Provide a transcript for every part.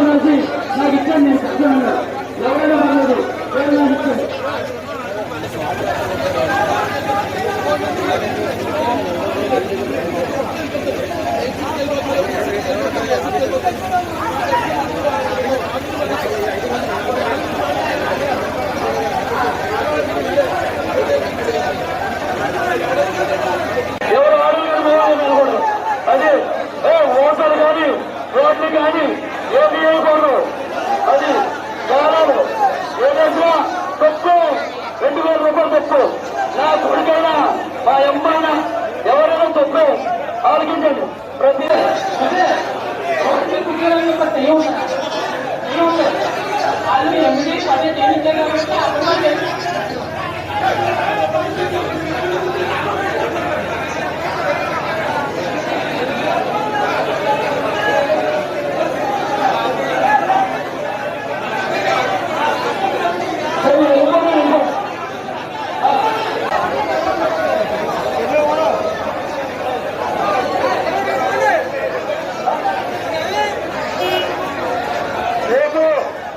రాసి నాకు ఇచ్చాను నేను సత్యంగా ఎవరైనా పర్లేదు పేరు నాకు ఇచ్చాను ఎవరు ఆలోచించండి ప్రతి వాళ్ళు ఎంబీ పదే దేనికే కాబట్టి అర్థం చేసి రేపు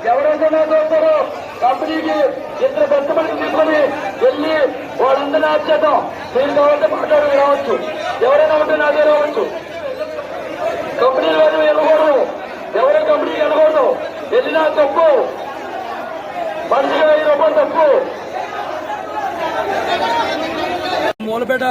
ఎవరైతే నాకు వస్తారో కంపెనీకి ఇద్దరు పెట్టుబడి తీసుకొని వెళ్ళి వాళ్ళందరినీ ఆచేద్దాం మీరు కావాలంటే మాట్లాడి రావచ్చు ఎవరైనా ఉంటే నాకే రావచ్చు. కంపెనీలు వాళ్ళు వెళ్ళకూడదు ఎవరి కంపెనీ వెళ్ళకూడదు వెళ్ళినా తప్పు. మనిషిగా వెయ్యి రూపాయలు తప్పు. మూలపేట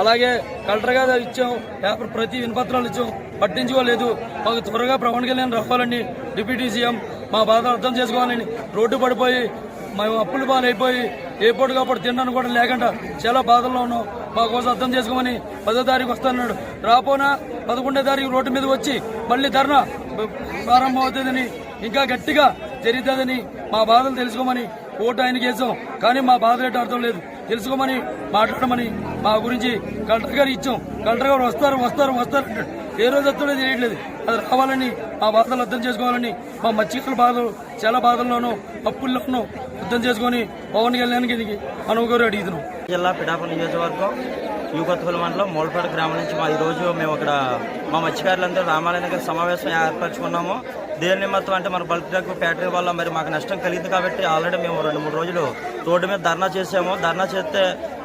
అలాగే కలెక్టర్ గారు ఇచ్చాం. పేపర్ ప్రతి వినపత్రాలు ఇచ్చాం. పట్టించుకోలేదు. మాకు త్వరగా పవన్ కళ్యాణ్ రావాలని డిప్యూటీ సీఎం. మా బాధ అర్థం చేసుకోవాలని రోడ్డు పడిపోయి మేము అప్పులు పాలు అయిపోయి ఏ పూట తినడానికి కూడా లేకుండా చాలా బాధల్లో ఉన్నాం. మా కోసం అర్థం చేసుకోమని పదో తారీఖు వస్తానన్నాడు రాపోనా? పదకొండో తారీఖు రోడ్డు మీద వచ్చి మళ్ళీ ధర్నా ప్రారంభం అవుతుందని ఇంకా గట్టిగా జరుగుతుందని మా బాధలు తెలుసుకోమని ఓటు ఆయనకి వేసాం కానీ మా బాధలు ఏంటో అర్థం లేదు. తెలుసుకోమని మాట్లాడమని మా గురించి కలెక్టర్ గారు ఇచ్చాం. కలెక్టర్ గారు వస్తారు వస్తారు వస్తారు ఏ రోజు వస్తుందో తెలియట్లేదు. అది రావాలని మా బాధలు అర్థం చేసుకోవాలని మా మత్స్యకారుల బాధలు చాలా బాధల్లోనూ అప్పుల్లోనూ అర్థం చేసుకొని పవన్ కళ్యాణ్కి అనుకోరు అడుగుతున్నాం. జిల్లా పిఠాపురం నియోజకవర్గం యూకొత్తపల్లి మండలం మూలపేట గ్రామం నుంచి మా ఈరోజు మేము అక్కడ మా మత్స్యకారులందరూ రామాలయ దగ్గర సమావేశం ఏర్పరచుకున్నాము. దేని నిమిత్తం అంటే మన బల్క్ డ్రగ్ ఫ్యాక్టరీ వల్ల మరి మాకు నష్టం కలిగింది కాబట్టి ఆల్రెడీ మేము రెండు మూడు రోజులు రోడ్డు మీద ధర్నా చేసాము ధర్నా చేస్తే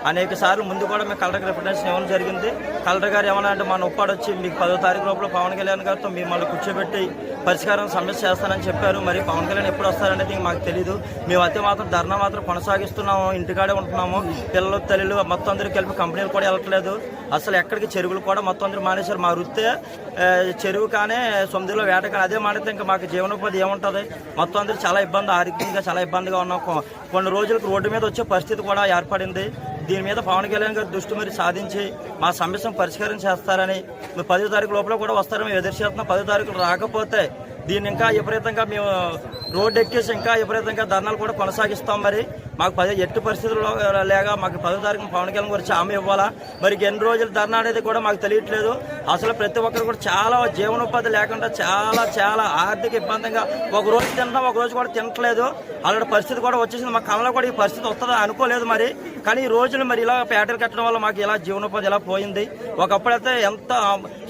అనేక సార్లు ముందు కూడా మేము కలెక్టర్ రిప్రజెంటేషన్ ఇవ్వడం జరిగింది. కలెక్టర్ గారు ఏమన్నా అంటే మన ఉప్పాడు వచ్చి మీకు పదో తారీఖు లోపల పవన్ కళ్యాణ్ గారితో మిమ్మల్ని కూర్చోబెట్టి పరిష్కారం సమస్య చేస్తానని చెప్పారు. మరి పవన్ కళ్యాణ్ ఎప్పుడు వస్తారనేది మాకు తెలియదు మేము అయితే మాత్రం ధర్నా మాత్రం కొనసాగిస్తున్నాము. ఇంటికాడే ఉంటున్నాము. పిల్లలు తల్లిలు మొత్తం అందరూ కలిపి కంపెనీలు కూడా వెళ్ళట్లేదు. అసలు ఎక్కడికి చెరువులు కూడా మొత్తం అందరూ మానేశారు. మా వృత్తే చెరువు కానీ సొమ్మిదిలో వేట కానీ అదే మానేస్తే ఇంకా మాకు జీవనోపాధి ఏముంటుంది? మొత్తం అందరూ చాలా ఇబ్బంది ఆరోగ్యంగా చాలా ఇబ్బందిగా ఉన్నాం. కొన్ని రోజులకు రోడ్డు మీద వచ్చే పరిస్థితి కూడా ఏర్పడింది. దీని మీద పవన్ కళ్యాణ్ గారు దృష్టి మరి సాధించి మా సమస్యను పరిష్కారం చేస్తారని మీరు పదో తారీఖు లోపల కూడా వస్తారని మేము ఎదురు చేస్తున్నాం. పదో తారీఖు రాకపోతే దీన్ని ఇంకా విపరీతంగా మేము రోడ్డు ఎక్కేసి ఇంకా విపరీతంగా ధర్నాలు కూడా కొనసాగిస్తాం మరి. మాకు పది ఎట్టి పరిస్థితుల్లో లేక మాకు పదో తారీఖు పవన్ కళ్యాణ్ గురించి హామీ ఇవ్వాలా? మరి ఎన్ని రోజులు ధర్నా అనేది కూడా మాకు తెలియట్లేదు. అసలు ప్రతి ఒక్కరు కూడా చాలా జీవనోపాధి లేకుండా చాలా చాలా ఆర్థిక ఇబ్బందిగా ఒక రోజు తింటాం ఒక రోజు కూడా తినట్లేదు. అలాంటి పరిస్థితి కూడా వచ్చేసింది. మా కళలో కూడా ఈ పరిస్థితి వస్తుందని అనుకోలేదు మరి. కానీ ఈ రోజులు మరి ఇలా పేటలు కట్టడం వల్ల మాకు ఇలా జీవనోపాధి ఇలా పోయింది. ఒకప్పుడైతే ఎంత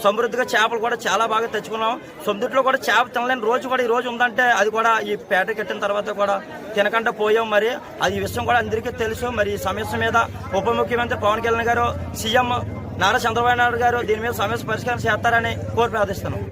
సమృద్ధిగా చేపలు కూడా చాలా బాగా తెచ్చుకున్నాం. సొమ్మిట్లో కూడా చేప తినలేని రోజు కూడా ఈ రోజు ఉందంటే అది కూడా ఈ పేట కట్టిన తర్వాత కూడా తినకుండా పోయాం మరి. అది ఈ విషయం కూడా అందరికీ తెలుసు. మరి ఈ సమస్య మీద ఉప ముఖ్యమంత్రి పవన్ కళ్యాణ్ గారు సీఎం నారా చంద్రబాబు నాయుడు గారు దీని మీద సమస్య పరిష్కారం చేస్తారని కోరి ప్రార్థిస్తున్నాం.